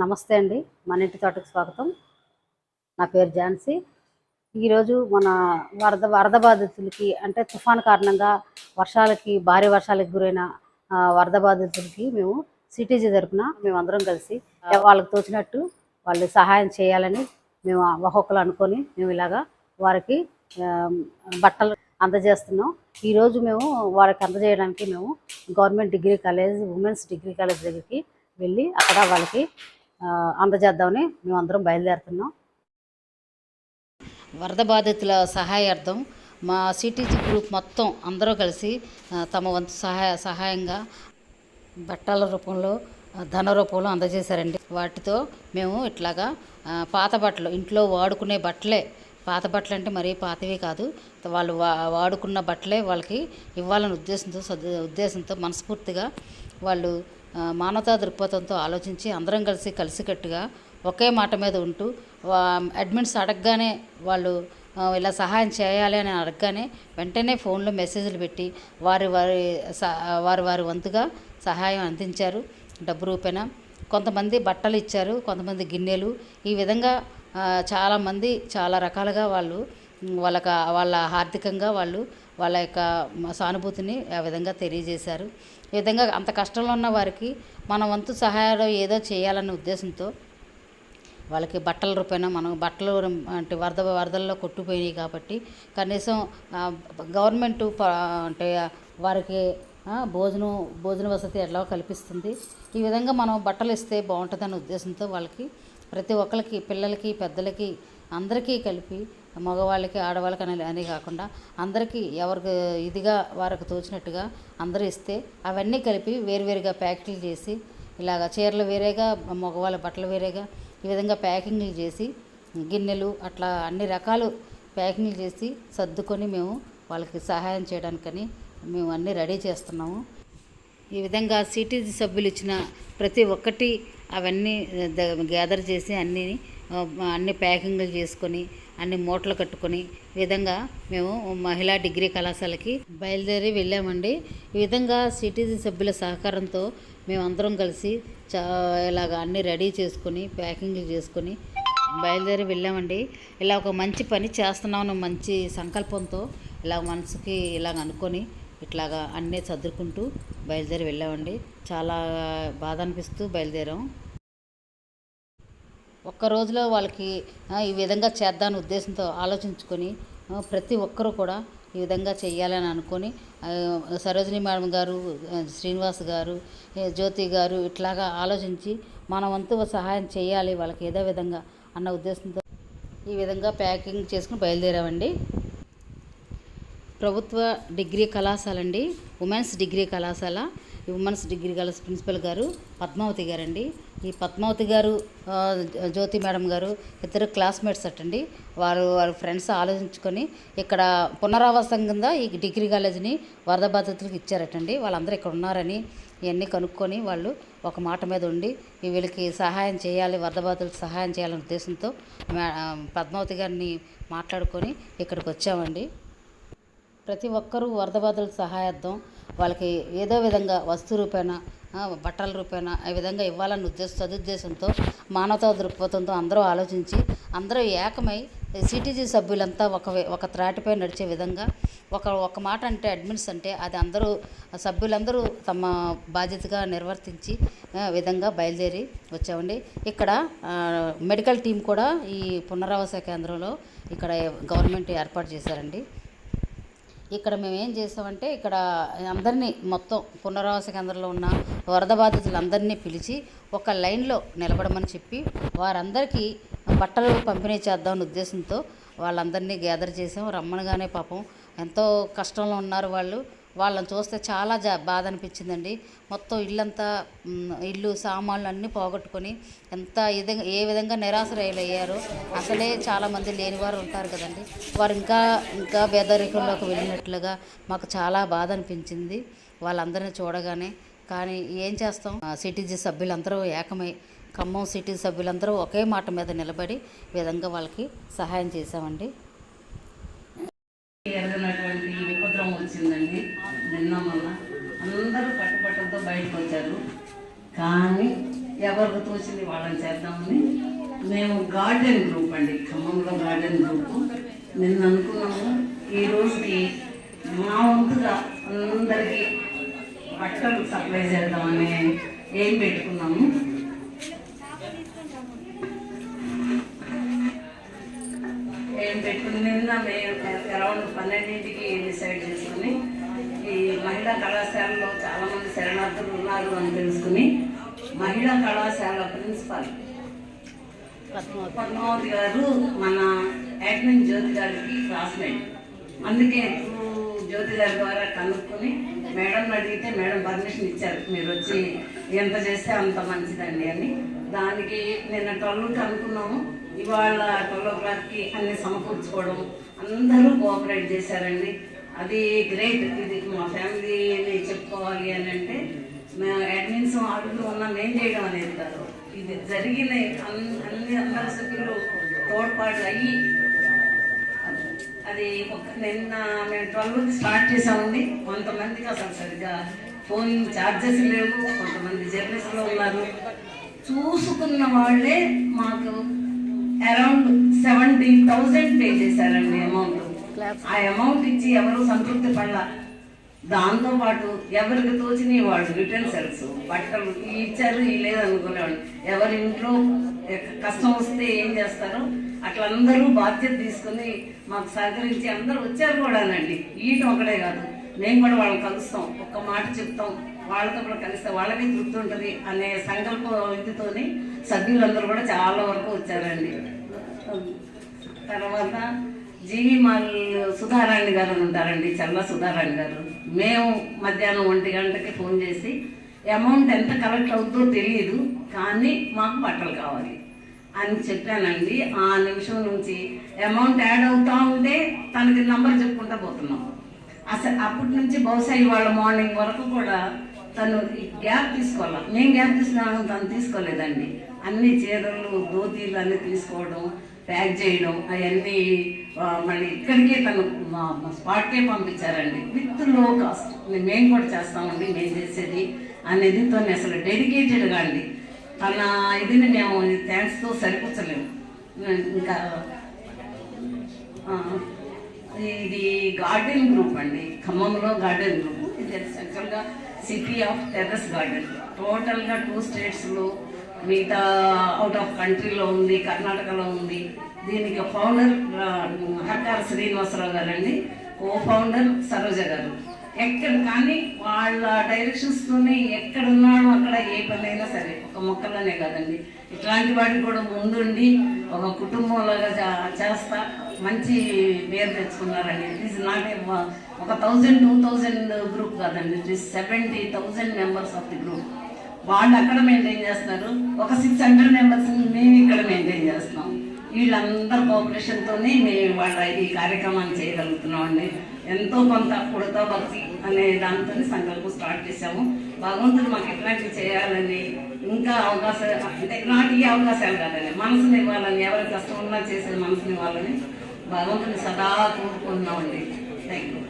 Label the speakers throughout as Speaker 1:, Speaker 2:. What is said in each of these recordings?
Speaker 1: నమస్తే అండి. మన ఇంటి తోటకు స్వాగతం. నా పేరు ఝాన్సీ. ఈరోజు మన వరద వరద బాధితులకి అంటే తుఫాన్ కారణంగా వర్షాలకి భారీ వర్షాలకు గురైన వరద బాధితులకి మేము సిటీజీ తరపున మేము అందరం కలిసి వాళ్ళకి తోచినట్టు వాళ్ళు సహాయం చేయాలని మేము ఒక్కొక్కరు అనుకొని మేము ఇలాగా వారికి బట్టలు అందజేస్తున్నాం. ఈరోజు మేము వారికి అందజేయడానికి మేము government degree college women's degree college దగ్గరికి వెళ్ళి అక్కడ వాళ్ళకి అందజేద్దామని మేము అందరం బయలుదేరుతున్నాం. వరద బాధితుల సహాయార్థం మా సిటీజీ గ్రూప్ మొత్తం అందరూ కలిసి తమ వంతు సహాయ సహాయంగా బట్టల రూపంలో ధన రూపంలో అందజేశారండి. వాటితో మేము ఇట్లాగా పాత బట్టలు ఇంట్లో వాడుకునే బట్టలే పాత బట్టలు అంటే మరీ పాతవి కాదు వాళ్ళు వా వాడుకున్న బట్టలే వాళ్ళకి ఇవ్వాలనే ఉద్దేశంతో ఉద్దేశంతో మనస్ఫూర్తిగా వాళ్ళు మానవతా దృక్పథంతో ఆలోచించి అందరం కలిసి కలిసికట్టుగా ఒకే మాట మీద ఉంటూ వా- అడ్మిన్స్ అడగగానే వాళ్ళు ఇలా సహాయం చేయాలి అని అడగగానే వెంటనే ఫోన్లో మెసేజ్లు పెట్టి వారి వారి స- వారి వారి వంతుగా సహాయం అందించారు డబ్బు రూపేణ. కొంతమంది బట్టలు ఇచ్చారు కొంతమంది గిన్నెలు. ఈ విధంగా చాలామంది చాలా రకాలుగా వాళ్ళు ఉమ్, వాళ్ళక వాళ్ళ ఆర్థికంగా వాళ్ళు వాళ్ళ యొక్క సానుభూతిని ఆ విధంగా తెలియజేశారు. ఈ విధంగా అంత కష్టంలో ఉన్న వారికి మన వంతు సహాయాలు ఏదో చేయాలనే ఉద్దేశంతో వాళ్ళకి బట్టల రూపాయన మనం బట్టలు అంటే వరద వరదల్లో కొట్టుపోయినాయి కాబట్టి కనీసం గవర్నమెంట్ ప- అంటే వారికి భోజనం భోజన వసతి ఎలా కల్పిస్తుంది. ఈ విధంగా మనం బట్టలు ఇస్తే బాగుంటుందనే ఉద్దేశంతో వాళ్ళకి ప్రతి ఒక్కరికి పిల్లలకి పెద్దలకి అందరికీ కలిపి మగవాళ్ళకి ఆడవాళ్ళకి అనే అని కాకుండా అందరికీ ఎవరికి ఇదిగా వారికి తోచినట్టుగా అందరూ ఇస్తే అవన్నీ కలిపి వేరువేరుగా ప్యాకెట్లు చేసి ఇలాగ చీరలు వేరేగా మగవాళ్ళ బట్టలు వేరేగా ఈ విధంగా ప్యాకింగ్లు చేసి గిన్నెలు అట్లా అన్ని రకాలు ప్యాకింగ్లు చేసి సర్దుకొని మేము వాళ్ళకి సహాయం చేయడానికని మేము అన్నీ రెడీ చేస్తున్నాము. ఈ విధంగా సిటీజీ సభ్యులు ఇచ్చిన ప్రతి ఒక్కటి అవన్నీ గ్యాదర్ చేసి అన్ని అన్ని ప్యాకింగ్లు చేసుకొని అన్ని మూటలు కట్టుకొని విధంగా మేము మహిళా డిగ్రీ కళాశాలకి బయలుదేరి వెళ్ళామండి. ఈ విధంగా సిటీజీ సభ్యుల సహకారంతో మేము అందరం కలిసి చా ఇలాగ అన్ని రెడీ చేసుకొని ప్యాకింగ్లు చేసుకొని బయలుదేరి వెళ్ళామండి. ఇలా ఒక మంచి పని చేస్తున్నామని మంచి సంకల్పంతో ఇలా మనసుకి ఇలాగ అనుకొని ఇట్లాగా అన్నీ చదువుకుంటూ బయలుదేరి వెళ్ళామండి. చాలా బాధ అనిపిస్తూ బయలుదేరాం. ఒక్క రోజులో వాళ్ళకి ఈ విధంగా చేద్దాని ఉద్దేశంతో ఆలోచించుకొని ప్రతి ఒక్కరూ కూడా ఈ విధంగా చేయాలని అనుకొని సరోజిని మేడం గారు శ్రీనివాస్ గారు జ్యోతి గారు ఇట్లాగా ఆలోచించి మన వంతు సహాయం చేయాలి వాళ్ళకి ఏదో విధంగా అన్న ఉద్దేశంతో ఈ విధంగా ప్యాకింగ్ చేసుకుని బయలుదేరామండి. ప్రభుత్వ డిగ్రీ కళాశాల అండి ఉమెన్స్ డిగ్రీ కళాశాల ఈ ఉమెన్స్ డిగ్రీ కళాశాల ప్రిన్సిపల్ గారు పద్మావతి గారండి. ఈ పద్మావతి గారు జ్యోతి మేడం గారు ఇద్దరు క్లాస్మేట్స్ అటండి. వారు వారి ఫ్రెండ్స్ ఆలోచించుకొని ఇక్కడ పునరావాసం కింద ఈ డిగ్రీ కాలేజీని వరద బాధితులకు ఇచ్చారటండి. వాళ్ళందరూ ఇక్కడ ఉన్నారని ఇవన్నీ కనుక్కొని వాళ్ళు ఒక మాట మీద ఉండి వీళ్ళకి సహాయం చేయాలి వరద బాధితులకు సహాయం చేయాలనే ఉద్దేశంతో పద్మావతి గారిని మాట్లాడుకొని ఇక్కడికి వచ్చామండి. ప్రతి ఒక్కరూ వరద బాధలకు సహాయార్థం వాళ్ళకి ఏదో విధంగా వస్తు రూపేణ బట్టల రూపేణ ఈ విధంగా ఇవ్వాలన్న ఉద్దేశ సదుద్దేశంతో మానవతా దృక్పథంతో అందరూ ఆలోచించి అందరూ ఏకమై సిటీజీ సభ్యులంతా ఒక ఒక త్రాటిపై నడిచే విధంగా ఒక ఒక మాట అంటే అడ్మిన్స్ అంటే అది అందరూ సభ్యులందరూ తమ బాధ్యతగా నిర్వర్తించి విధంగా బయలుదేరి వచ్చామండి. ఇక్కడ మెడికల్ టీం కూడా ఈ పునరావాస కేంద్రంలో ఇక్కడ గవర్నమెంట్ ఏర్పాటు చేశారండి. ఇక్కడ మేము ఏం చేసామంటే ఇక్కడ అందరినీ మొత్తం పునరావాస కేంద్రంలో ఉన్న వరద బాధితులందరినీ పిలిచి ఒక లైన్లో నిలబడమని చెప్పి వారందరికీ బట్టలు పంపిణీ చేద్దామని ఉద్దేశంతో వాళ్ళందరినీ గ్యాదర్ చేసాం. రమ్మనగానే పాపం ఎంతో కష్టంలో ఉన్నారు వాళ్ళు. వాళ్ళని చూస్తే చాలా జా బాధ అనిపించిందండి మొత్తం ఇల్లంతా ఇల్లు సామాన్లు అన్నీ పోగొట్టుకొని ఎంత విధంగా ఏ విధంగా నిరాశ్రయులయ్యారో అసలే చాలామంది లేనివారు ఉంటారు కదండి. వారు ఇంకా ఇంకా పేదరికంలోకి వెళ్ళినట్లుగా మాకు చాలా బాధ అనిపించింది వాళ్ళందరినీ చూడగానే. కానీ ఏం చేస్తాం? ఆ, సిటీజీ సభ్యులందరూ ఏకమై ఖమ్మం సిటీ సభ్యులందరూ ఒకే మాట మీద నిలబడి విధంగా వాళ్ళకి సహాయం చేశామండి.
Speaker 2: విపద్రం వచ్చిందండి నిన్న మొన్న అందరూ కట్టుబట్టలతో బయటకు వచ్చారు. కానీ ఎవరికి తోచింది వాళ్ళని చేద్దామని? మేము గార్డెన్ గ్రూప్ అండి ఖమ్మంలో గార్డెన్ గ్రూప్. నిన్న అనుకున్నాము ఈ రోజుకి మా వంతుగా అందరికీ బట్టలు సప్లై చేద్దామని ఏం పెట్టుకున్నాము. మేము పెట్టుకుని నిన్న మేము అరౌండ్ పన్నెండింటికి డిసైడ్ చేసుకుని ఈ మహిళా కళాశాలలో చాలామంది శరణార్థులు ఉన్నారు అని తెలుసుకుని మహిళా కళాశాల ప్రిన్సిపాల్
Speaker 1: పద్మావతి
Speaker 2: గారు మన అడ్మిన్ జ్యోతి గారికి క్లాస్మేట్. అందుకే త్రూ జ్యోతి గారి ద్వారా కనుక్కొని మేడం అడిగితే మేడం పర్మిషన్ ఇచ్చారు. మీరు వచ్చి ఎంత చేస్తే అంత మంచిదండి అని. దానికి నిన్న ట్వెల్వ్కి అనుకున్నాము ఇవాళ ట్వెల్వ్ ఓ క్లాక్కి అన్ని సమకూర్చుకోవడం అందరూ కోఆపరేట్ చేశారండి. అది గ్రేట్. ఇది మా ఫ్యామిలీని చెప్పుకోవాలి అని అంటే మేము అడ్మిన్స్ ఆడుతూ ఉన్నా మేం చేయడం అనేది కాదు. ఇది జరిగిన అన్- అన్ని అందరి సభ్యులు తోడ్పాటు అయ్యి అది ఒక నిన్న మేము ట్వెల్వ్కి స్టార్ట్ చేసామండి కొంతమందికి అసలు సరిగ్గా ఫోన్ ఛార్జెస్ లేవు కొంతమంది జర్నలిస్ట్లో ఉన్నారు. చూసుకున్న వాళ్ళే మాకు అరౌండ్ సెవెంటీ థౌజండ్ పే చేశారండి అమౌంట్ ఆ అమౌంట్ ఇచ్చి ఎవరు సంతృప్తి పడలా దాంతో పాటు ఎవరికి తోచిన వాళ్ళు రిటర్న్ సెల్స్ బట్టలు ఈ ఇచ్చారు ఈ లేదు అనుకునేవాళ్ళు. ఎవరి ఇంట్లో కష్టం వస్తే ఏం చేస్తారో? అట్లా అందరూ బాధ్యత తీసుకుని మాకు సహకరించి అందరూ వచ్చారు కూడానండి. ఈయటం ఒకటే కాదు మేము కూడా వాళ్ళని కలుస్తాం ఒక్క మాట చెప్తాం వాళ్ళతో కూడా కలిస్తే వాళ్ళకి తృప్తి ఉంటుంది అనే సంకల్ప ఇదితోని సభ్యులందరూ కూడా చాలా వరకు వచ్చారండి. తర్వాత జీవి మాల్ సుధారాణి గారు అని ఉంటారండి చల్ల సుధారాణి గారు. మేము మధ్యాహ్నం ఒంటి గంటకి ఫోన్ చేసి అమౌంట్ ఎంత కలెక్ట్ అవుతుందో తెలియదు కానీ మాకు బట్టలు కావాలి. అని చెప్పానండి. ఆ నిమిషం నుంచి అమౌంట్ యాడ్ అవుతా ఉంటే తనకి నంబర్ చెప్పుకుంటా పోతున్నాం. అసలు అప్పటి నుంచి బహుశా ఇవాళ మార్నింగ్ వరకు కూడా తను గ్యాప్ తీసుకోవాలి? నేను గ్యాప్ తీసుకున్నాను తను తీసుకోలేదండి. అన్ని చీరలు ధోతీలు అన్ని తీసుకోవడం ప్యాక్ చేయడం అవన్నీ మళ్ళీ ఇక్కడికే తను స్పాట్కే పంపించారండి. With low cost. మేము కూడా చేస్తామండి మేము చేసేది అనేది తను అసలు డెడికేటెడ్గా అండి. తన ఇదిని మేము థ్యాంక్స్తో సరిపుచ్చలేము. ఇంకా ఇది గార్డెన్ గ్రూప్ అండి. ఖమ్మంలో గార్డెన్ గ్రూప్. ఇది యాక్చువల్గా సిటీ ఆఫ్ టెర్రస్ గార్డెన్. టోటల్గా టూ స్టేట్స్లో మిగతా అవుట్ ఆఫ్ కంట్రీలో ఉంది కర్ణాటకలో ఉంది. దీనికి ఫౌండర్ హర్కార శ్రీనివాసరావు గారు అండి కో ఫౌండర్ సరోజ గారు. ఎక్కడ కానీ వాళ్ళ డైరెక్షన్స్తోనే ఎక్కడ ఉన్నాడో అక్కడ ఏ పనైనా సరే ఒక మొక్కలనే కాదండి. ఇట్లాంటి వాటికి కూడా ముందుండి ఒక కుటుంబంలాగా చా- చేస్తా మంచి పేరు తెచ్చుకున్నారండి. ఇట్ ఈస్ నాట్ ఏ ఒక థౌజండ్ టూ థౌజండ్ గ్రూప్ కాదండి. It is seventy thousand members of the group వాళ్ళు అక్కడ మెయింటైన్ చేస్తారు ఒక సిక్స్ హండ్రెడ్ మెంబర్స్ మేము ఇక్కడ మెయింటైన్ చేస్తున్నాం. వీళ్ళందరి కోఆపరేషన్తోనే మేము వాళ్ళ ఈ కార్యక్రమాన్ని చేయగలుగుతున్నాం అండి ఎంతో కొంత కుడతా భక్తి అనే దాంతో సంకల్పం స్టార్ట్ చేశాము. భగవంతుడు మాకు ఎట్లాంటివి చేయాలని ఇంకా అవకాశాలు అంటే నాటి ఈ అవకాశాలు కాదండి మనసుని ఇవ్వాలని ఎవరి కష్టం ఉన్నా చేసే మనసుని ఇవ్వాలని భగవంతుని సదా కోరుకుందామండి థ్యాంక్ యూ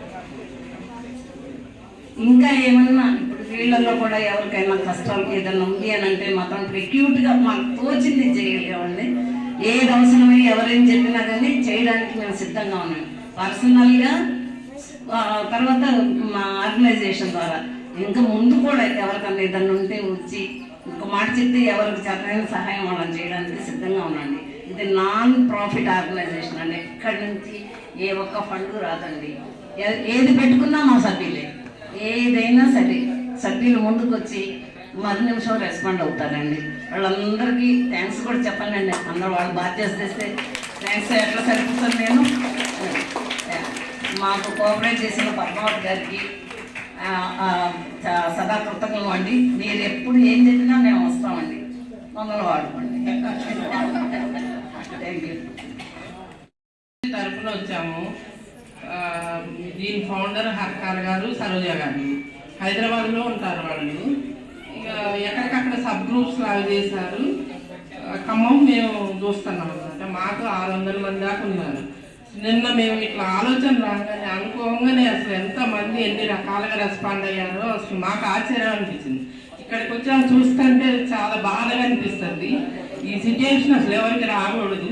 Speaker 2: ఇంకా ఏమన్నా వీళ్ళల్లో కూడా ఎవరికైనా కష్టాలు ఏదైనా ఉంది అని అంటే మాత్రం ఇప్పుడు మాకు తోచింది చేయగలిగామండి ఏది అవసరమై ఎవరేం చెప్పినా కానీ చేయడానికి మేము సిద్ధంగా ఉన్నాం. పర్సనల్గా తర్వాత మా ఆర్గనైజేషన్ ద్వారా. ఇంకా ముందు కూడా ఎవరికన్నా ఏదన్నా ఉంటే వచ్చి ఒక మాట చెప్తే ఎవరికి చక్కనైన సహాయం వాళ్ళని చేయడానికి సిద్ధంగా ఉండండి ఇది నాన్ ప్రాఫిట్ ఆర్గనైజేషన్ అండి. ఎక్కడి నుంచి ఏ ఒక్క ఫండ్ రాదండి. ఏ- ఏది పెట్టుకున్నా మా సభ్యులే. ఏదైనా సరే. సభ్యులు ముందుకు వచ్చి మరు నిమిషం రెస్పాండ్ అవుతారండి వాళ్ళందరికీ థ్యాంక్స్ కూడా చెప్పాలండి. అందరూ వాళ్ళు బాధ్యత చేస్తే థ్యాంక్స్ ఎట్లా సరిపోతాను నేను? మాకు కోఆపరేట్ చేసిన పద్మావతి గారికి సదా కృతజ్ఞం అండి. మీరు ఎప్పుడు ఏం చెప్పినా మేము వస్తామండి. మమ్మల్ని వాడుకోండి. థ్యాంక్ యూ
Speaker 3: తరఫున వచ్చాము. దీని ఫౌండర్ హర్కార్ గారు సరోజ గారు. హైదరాబాద్లో ఉంటారు వాళ్ళు. ఇక ఎక్కడికక్కడ సబ్ గ్రూప్స్ లాగా చేశారు. ఖమ్మం మేము చూస్తున్నాం అనమాట మాకు ఆరు వందల మంది దాకా ఉన్నారు. నిన్న మేము ఇట్లా ఆలోచన రాగానే అనుకోగానే అసలు ఎంతమంది ఎన్ని రకాలుగా రెస్పాండ్ అయ్యారో అసలు మాకు ఆశ్చర్యం అనిపించింది. ఇక్కడికి వచ్చాక చూస్తుంటే చాలా బాధగా అనిపిస్తుంది. ఈ సిచ్యుయేషన్ అసలు ఎవరికి రాకూడదు.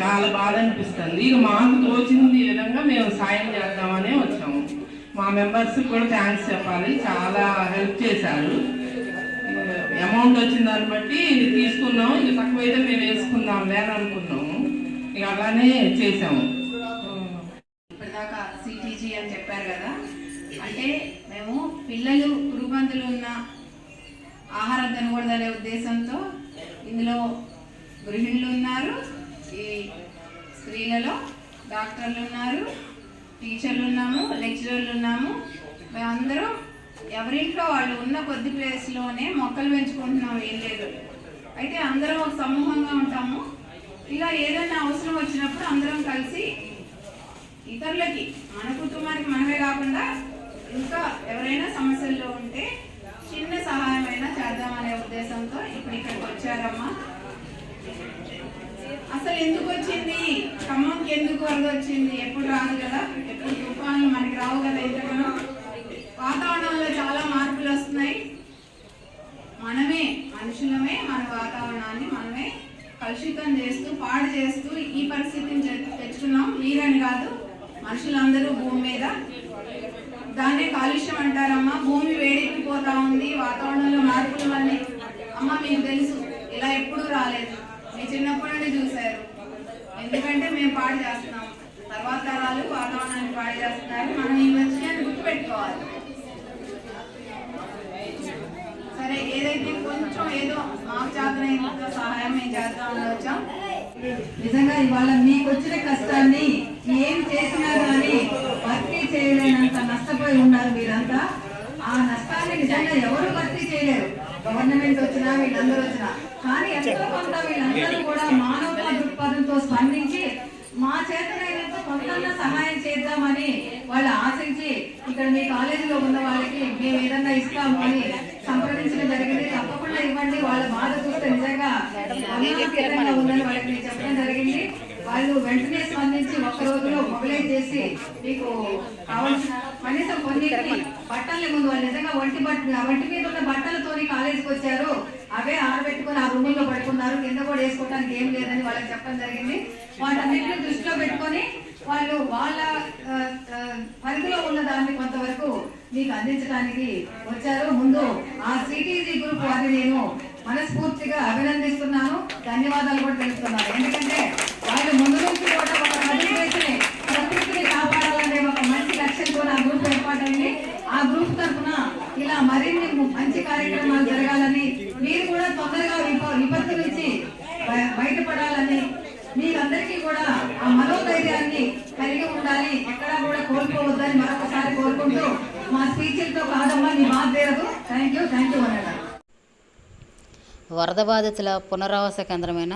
Speaker 3: చాలా బాధ అనిపిస్తుంది. ఇక మాకు తోచింది విధంగా మేము సాయం చేద్దామనే వచ్చాము. మా మెంబర్స్ కూడా థ్యాంక్స్ చెప్పాలి. చాలా హెల్ప్ చేశారు. అమౌంట్ వచ్చిన దాన్ని బట్టి తీసుకున్నాం. ఇక తక్కువైతే మేము వేసుకుందాంలే అని అనుకున్నాము. ఇక అలానే చేసాము
Speaker 4: ఇప్పటిదాకా సిటీజీ అని చెప్పారు కదా. అంటే మేము పిల్లలు రూపాంతులు ఉన్న ఆహారం తినకూడదనే ఉద్దేశంతో ఇందులో గృహిణులు ఉన్నారు. ఈ స్త్రీలలో డాక్టర్లు ఉన్నారు. టీచర్లు ఉన్నాము లెక్చరర్లు ఉన్నాము అందరూ ఎవరింట్లో వాళ్ళు ఉన్న కొద్ది ప్లేస్లోనే మొక్కలు పెంచుకుంటున్నాం ఏం లేదు. అయితే అందరం ఒక సమూహంగా ఉంటాము. ఇలా ఏదైనా అవసరం వచ్చినప్పుడు అందరం కలిసి ఇతరులకి మన కుటుంబానికి మనమే కాకుండా ఇంకా ఎవరైనా సమస్యల్లో ఉంటే చిన్న సహాయమైనా చేద్దామనే ఉద్దేశంతో ఇప్పుడు ఇక్కడికి వచ్చారమ్మా. అసలు ఎందుకు వచ్చింది? ఖమ్మంకి ఎందుకు వరద వచ్చింది? ఎప్పుడు రాదు కదా? ఎప్పుడు తుఫాన్లు మనకి రావు కదా ఇంతకన్నా? వాతావరణంలో చాలా మార్పులు వస్తున్నాయి. మనమే మనుషులమే మన వాతావరణాన్ని మనమే కలుషితం చేస్తూ పాడు చేస్తూ ఈ పరిస్థితిని తెచ్చుకున్నాం. మీరని కాదు మనుషులందరూ భూమి మీద. దాన్నే కాలుష్యం అంటారమ్మా. భూమి వేడెక్కిపోతా ఉంది. వాతావరణంలో మార్పులు వల్లే అమ్మ మీకు తెలుసు ఇలా ఎప్పుడూ రాలేదు మీ చిన్నప్పటి నుండి చూశారు ఎందుకంటే మేము పాడు చేస్తున్నాం తర్వాత తరాలు వాతావరణాన్ని పాడు చేస్తున్నారు మనం ఈ విషయాన్ని గుర్తుపెట్టుకోవాలి సరే ఏదైతే కొంచెం ఏదో మాకు చేతనైనంత వచ్చాం.
Speaker 5: నిజంగా ఇవాళ మీకు వచ్చిన కష్టాన్ని ఏం చేసినా కానీ భర్తీ చేయలేనంత నష్టపోయి ఉన్నారు మీరంతా. ఆ నష్టాన్ని నిజంగా ఎవరు భర్తీ చేయలేరు. గవర్నమెంట్ వచ్చినా వీళ్ళందరూ వచ్చినా. కానీ ఎంతో కొంత వీళ్ళందరూ కూడా మానవ దృక్పథంతో స్పందించి మా చేతనైనంత కొంత సహాయం చేద్దామని వాళ్ళు ఆశించి ఇక్కడ మీ కాలేజీలో ఉన్న వాళ్ళకి మేము ఏదన్నా ఇస్తాము అని సంప్రదించడం జరిగింది. తప్పకుండా ఇవ్వండి. వాళ్ళ బాధ చూస్తే నిజంగా ఉందని వాళ్ళకి నేను చెప్పడం జరిగింది. వాళ్ళు వెంటనే స్పందించి ఒక్క రోజులో మొబిలైజ్ చేసి మీకు కావాల్సిన కనీసం కొన్నిటిని బట్టలు ముందు వాళ్ళు నిజంగా ఒంటి బట్ట ఒంటి మీద ఉన్న బట్టలతోని కాలేజీకి వచ్చారు. అవే ఆరబెట్టుకుని ఆ రూముల్లో పడుకున్నారు. కింద కూడా వేసుకోవడానికి ఏం లేదని వాళ్ళకి చెప్పడం జరిగింది. వాటన్నింటినీ దృష్టిలో పెట్టుకొని వాళ్ళు వాళ్ళ పరిధిలో ఉన్న దాన్ని కొంతవరకు మీకు అందించడానికి వచ్చారు. ముందు ఆ సిటీజీ గ్రూప్ వారిని నేను మనస్ఫూర్తిగా అభినందిస్తున్నాను. ధన్యవాదాలు కూడా తెలుపుతున్నాను ఎందుకంటే వాళ్ళు ముందు నుంచి కూడా ఒక ప్రకృతిని ప్రకృతిని కాపాడాలనే ఒక మంచి లక్ష్యంతో ఆ గ్రూప్ ఏర్పాటైంది. ఆ గ్రూప్ తరఫున ఇలా మరిన్ని మంచి కార్యక్రమాలు జరగాలని మీరు కూడా తొందరగా విపత్తు నుంచి బయటపడాలని మీరందరికీ కూడా ఆ మనోధైర్యాన్ని కలిగి ఉండాలి. ఎక్కడా కూడా కోల్పోవద్దని మరొకసారి కోరుకుంటూ మా స్పీచ్లతో కాదమ్మా మీ బాధ తీరదు థ్యాంక్ యూ థ్యాంక్ యూ
Speaker 1: వరద బాధితుల పునరావాస కేంద్రమైన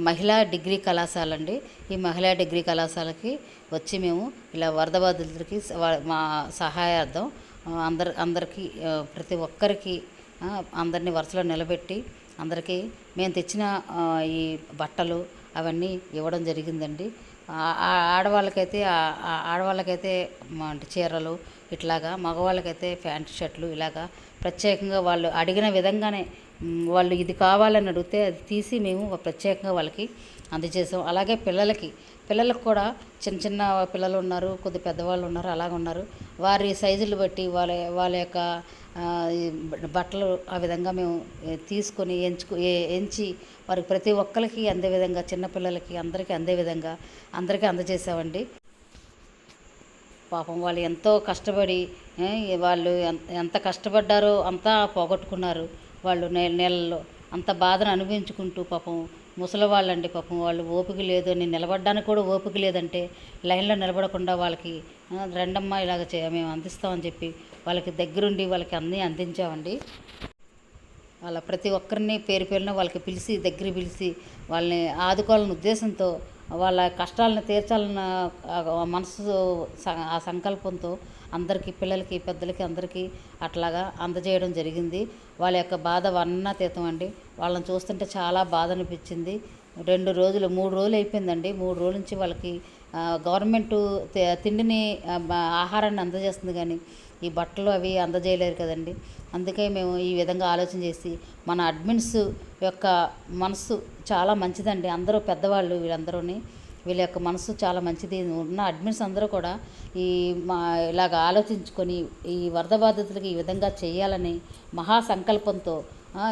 Speaker 1: మహిళా డిగ్రీ కళాశాల అండి ఈ మహిళా డిగ్రీ కళాశాలకి వచ్చి మేము ఇలా వరద బాధితులకి మా సహాయార్థం అందరి అందరికీ ప్రతి ఒక్కరికి అందరినీ వరుసలో నిలబెట్టి అందరికీ మేము తెచ్చిన ఈ బట్టలు అవన్నీ ఇవ్వడం జరిగిందండి. ఆ- ఆడవాళ్ళకైతే ఆ- ఆడవాళ్ళకైతే అంటే చీరలు ఇట్లాగా మగవాళ్ళకైతే ప్యాంట్ షర్ట్లు ఇలాగా ప్రత్యేకంగా వాళ్ళు అడిగిన విధంగానే వాళ్ళు ఇది కావాలని అడిగితే అది తీసి మేము ప్రత్యేకంగా వాళ్ళకి అందజేసాం. అలాగే పిల్లలకి పిల్లలకు కూడా చిన్న చిన్న పిల్లలు ఉన్నారు కొద్ది పెద్దవాళ్ళు ఉన్నారు అలాగ ఉన్నారు. వారి సైజులు బట్టి వాళ్ళ వాళ్ళ యొక్క బట్టలు ఆ విధంగా మేము తీసుకొని ఎంచుకు ఎంచి వారికి ప్రతి ఒక్కరికి అందే విధంగా చిన్నపిల్లలకి అందరికీ అందే విధంగా అందరికీ అందజేసామండి పాపం వాళ్ళు ఎంతో కష్టపడి వాళ్ళు ఎంత కష్టపడ్డారో అంతా పోగొట్టుకున్నారు. వాళ్ళు నే నీళ్ళలో అంత బాధను అనుభవించుకుంటూ పాపం ముసలి వాళ్ళండి పాపం వాళ్ళు ఓపిక లేదు. అని నిలబడడానికి కూడా ఓపిక లేదంటే లైన్లో నిలబడకుండా వాళ్ళకి రెండమ్మ ఇలాగ చే మేము అందిస్తామని చెప్పి వాళ్ళకి దగ్గరుండి వాళ్ళకి అన్నీ అందించామండి. వాళ్ళ ప్రతి ఒక్కరిని పేరు పేరున వాళ్ళకి పిలిచి దగ్గర పిలిచి వాళ్ళని ఆదుకోవాలన్న ఉద్దేశంతో వాళ్ళ కష్టాలను తీర్చాలన్న మనసు ఆ సంకల్పంతో అందరికీ పిల్లలకి పెద్దలకి అందరికీ అట్లాగా అందజేయడం జరిగింది. వాళ్ళ యొక్క బాధ వర్ణాతీతం అండి. వాళ్ళని చూస్తుంటే చాలా బాధ అనిపించింది రెండు రోజులు మూడు రోజులు అయిపోయిందండి. మూడు రోజుల నుంచి వాళ్ళకి గవర్నమెంట్ తిండిని ఆహారాన్ని అందజేస్తుంది కానీ ఈ బట్టలు అవి అందజేయలేరు కదండి. అందుకే మేము ఈ విధంగా ఆలోచన చేసి మన అడ్మిన్స్ యొక్క మనసు చాలా మంచిదండి. అందరూ పెద్దవాళ్ళు వీళ్ళందరూని. వీళ్ళ యొక్క మనసు చాలా మంచిది. ఉన్న అడ్మిన్స్ అందరూ కూడా ఈ మా ఇలాగ ఆలోచించుకొని ఈ వరద బాధితులకి ఈ విధంగా చేయాలని మహా సంకల్పంతో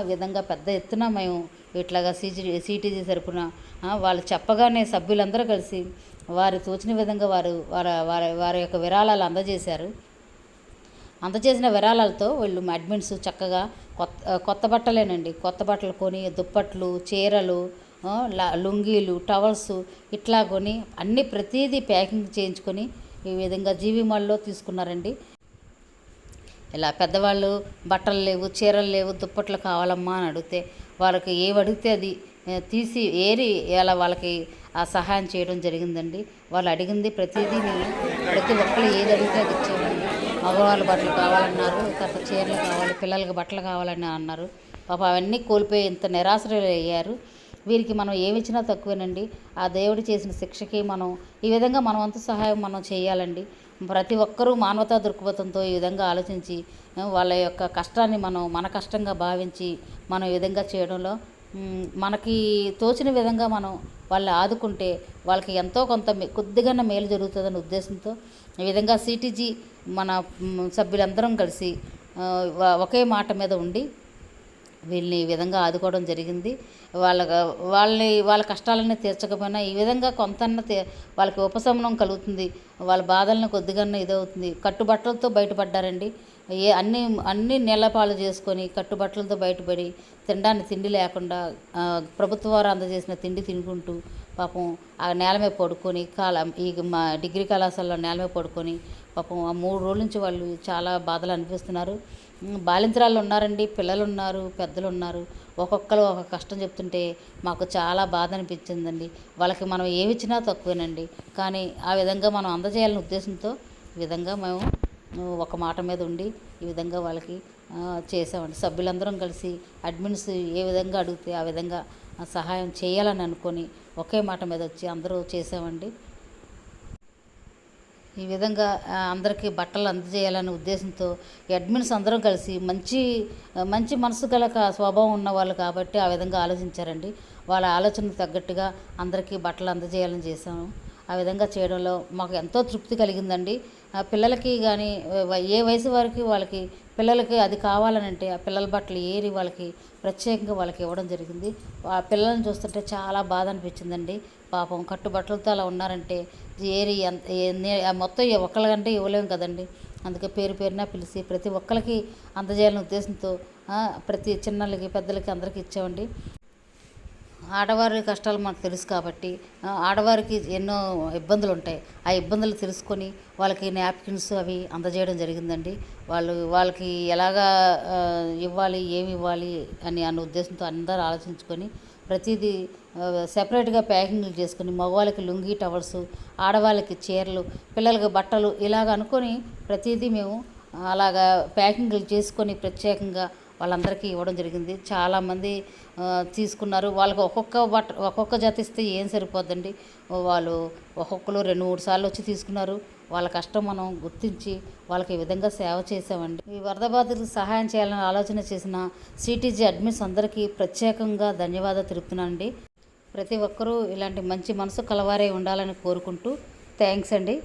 Speaker 1: ఈ విధంగా పెద్ద ఎత్తున మేము ఇట్లాగా సీజీ సిటీజీ తరపున వాళ్ళు చెప్పగానే సభ్యులందరూ కలిసి వారు తోచిన విధంగా వారు వారి వారి వారి యొక్క విరాళాలు అందజేశారు. అందజేసిన విరాళాలతో వీళ్ళు అడ్మిన్స్ చక్కగా కొత్త కొత్త బట్టలేనండి. కొత్త బట్టలు కొని దుప్పట్లు చీరలు లుంగీలు టవల్స్ ఇట్లా కొని అన్ని ప్రతిదీ ప్యాకింగ్ చేయించుకొని ఈ విధంగా జీవి మాల్లో తీసుకున్నారండి. ఇలా పెద్దవాళ్ళు బట్టలు లేవు చీరలు లేవు దుప్పట్లు కావాలమ్మా అని అడిగితే వాళ్ళకి ఏవి అడిగితే అది తీసి ఏరి ఇలా వాళ్ళకి ఆ సహాయం చేయడం జరిగిందండి. వాళ్ళు అడిగింది ప్రతిదీ నేను ప్రతి ఒక్కరు ఏది అడిగితే అది ఇచ్చేవాడిని మగవాళ్ళు బట్టలు కావాలన్నారు తర్వాత చీరలు కావాలి పిల్లలకి బట్టలు కావాలని అన్నారు. పాప అవన్నీ కోల్పోయి ఇంత నిరాశలు అయ్యారు వీరికి మనం ఏమిచ్చినా తక్కువేనండి. ఆ దేవుడు చేసిన శిక్షకి మనం ఈ విధంగా మన వంతు సహాయం మనం చేయాలండి. ప్రతి ఒక్కరూ మానవతా దృక్పథంతో ఈ విధంగా ఆలోచించి వాళ్ళ యొక్క కష్టాన్ని మనం మన కష్టంగా భావించి మనం ఈ విధంగా చేయడంలో మనకి తోచిన విధంగా మనం వాళ్ళని ఆదుకుంటే వాళ్ళకి ఎంతో కొంత మే- మేలు జరుగుతుందనే ఉద్దేశంతో ఈ విధంగా సిటీజీ మన సభ్యులందరం కలిసి ఒకే మాట మీద ఉండి వీళ్ళని ఈ విధంగా ఆదుకోవడం జరిగింది. వాళ్ళ వాళ్ళని వాళ్ళ కష్టాలని తీర్చకపోయినా ఈ విధంగా కొంతన్న వాళ్ళకి ఉపశమనం కలుగుతుంది. వాళ్ళ బాధలను కొద్దిగానే ఇదవుతుంది. కట్టుబట్టలతో బయటపడ్డారండి. ఏ అన్ని అన్ని నీళ్ళపాలు చేసుకొని కట్టుబట్టలతో బయటపడి తినడానికి తిండి లేకుండా ప్రభుత్వ వారు అందజేసిన తిండి తినుకుంటూ పాపం ఆ నేల మీద పడుకొని కాలం ఈ మా డిగ్రీ కళాశాలలో నేల మీద పడుకొని పాపం ఆ మూడు రోజుల నుంచి వాళ్ళు చాలా బాధలు అనిపిస్తున్నారు. బాలింతరాళ్ళు ఉన్నారండి పిల్లలు ఉన్నారు పెద్దలు ఉన్నారు ఒక్కొక్కరు ఒక కష్టం చెప్తుంటే మాకు చాలా బాధ అనిపించిందండి. వాళ్ళకి మనం ఏమి ఇచ్చినా తక్కువేనండి. కానీ ఆ విధంగా మనం అందజేయాలనే ఉద్దేశంతో ఈ విధంగా మేము ఒక మాట మీద ఉండి ఈ విధంగా వాళ్ళకి చేసామండి సభ్యులందరం కలిసి అడ్మిన్స్ ఏ విధంగా అడిగితే ఆ విధంగా సహాయం చేయాలని అనుకొని ఒకే మాట మీద వచ్చి అందరూ చేసామండి ఈ విధంగా అందరికీ బట్టలు అందజేయాలనే ఉద్దేశంతో అడ్మిన్స్ అందరం కలిసి మంచి మంచి మనసు గల స్వభావం ఉన్న వాళ్ళు కాబట్టి ఆ విధంగా ఆలోచించారండి. వాళ్ళ ఆలోచనకు తగ్గట్టుగా అందరికీ బట్టలు అందజేయాలని చేశాము. ఆ విధంగా చేయడంలో మాకు ఎంతో తృప్తి కలిగిందండి. ఆ పిల్లలకి కానీ ఏ వయసు వారికి వాళ్ళకి పిల్లలకి అది కావాలనంటే ఆ పిల్లల బట్టలు ఏరి వాళ్ళకి ప్రత్యేకంగా వాళ్ళకి ఇవ్వడం జరిగింది. ఆ పిల్లల్ని చూస్తుంటే చాలా బాధ అనిపించిందండి. పాపం కట్టుబట్టలతో అలా ఉన్నారంటే ఏరి ఎంత మొత్తం ఒక్కళ్ళకంటే ఇవ్వలేము కదండి. అందుకే పేరు పేరున పిలిచి ప్రతి ఒక్కరికి అందజేయాలనే ఉద్దేశంతో ప్రతి చిన్నలకి పెద్దలకి అందరికీ ఇచ్చామండి. ఆడవారి కష్టాలు మనకు తెలుసు కాబట్టి ఆడవారికి ఎన్నో ఇబ్బందులు ఉంటాయి ఆ ఇబ్బందులు తెలుసుకొని వాళ్ళకి నాప్కిన్స్ అవి అందజేయడం జరిగిందండి. వాళ్ళు వాళ్ళకి ఎలాగా ఇవ్వాలి ఏమి ఇవ్వాలి అని అన్న ఉద్దేశంతో అందరూ ఆలోచించుకొని ప్రతిదీ సెపరేట్గా ప్యాకింగ్లు చేసుకుని మగవాళ్ళకి లుంగీ టవల్స్ ఆడవాళ్ళకి చీరలు పిల్లలకి బట్టలు ఇలాగ అనుకొని ప్రతిదీ మేము అలాగా ప్యాకింగ్లు చేసుకొని ప్రత్యేకంగా వాళ్ళందరికీ ఇవ్వడం జరిగింది. చాలామంది తీసుకున్నారు. వాళ్ళకి ఒక్కొక్క బట్ట ఒక్కొక్క జత ఇస్తే ఏం సరిపోద్దండి? వాళ్ళు ఒక్కొక్కరు రెండు మూడు సార్లు వచ్చి తీసుకున్నారు. వాళ్ళ కష్టం మనం గుర్తించి వాళ్ళకి ఈ విధంగా సేవ చేసామండి ఈ వరద బాధితులకు సహాయం చేయాలని ఆలోచన చేసిన సిటీజీ అడ్మిన్స్ అందరికీ ప్రత్యేకంగా ధన్యవాదాలు తెలుపుతున్నానండి. ప్రతి ఒక్కరూ ఇలాంటి మంచి మనసు కలవారే ఉండాలని కోరుకుంటూ థ్యాంక్స్ అండి.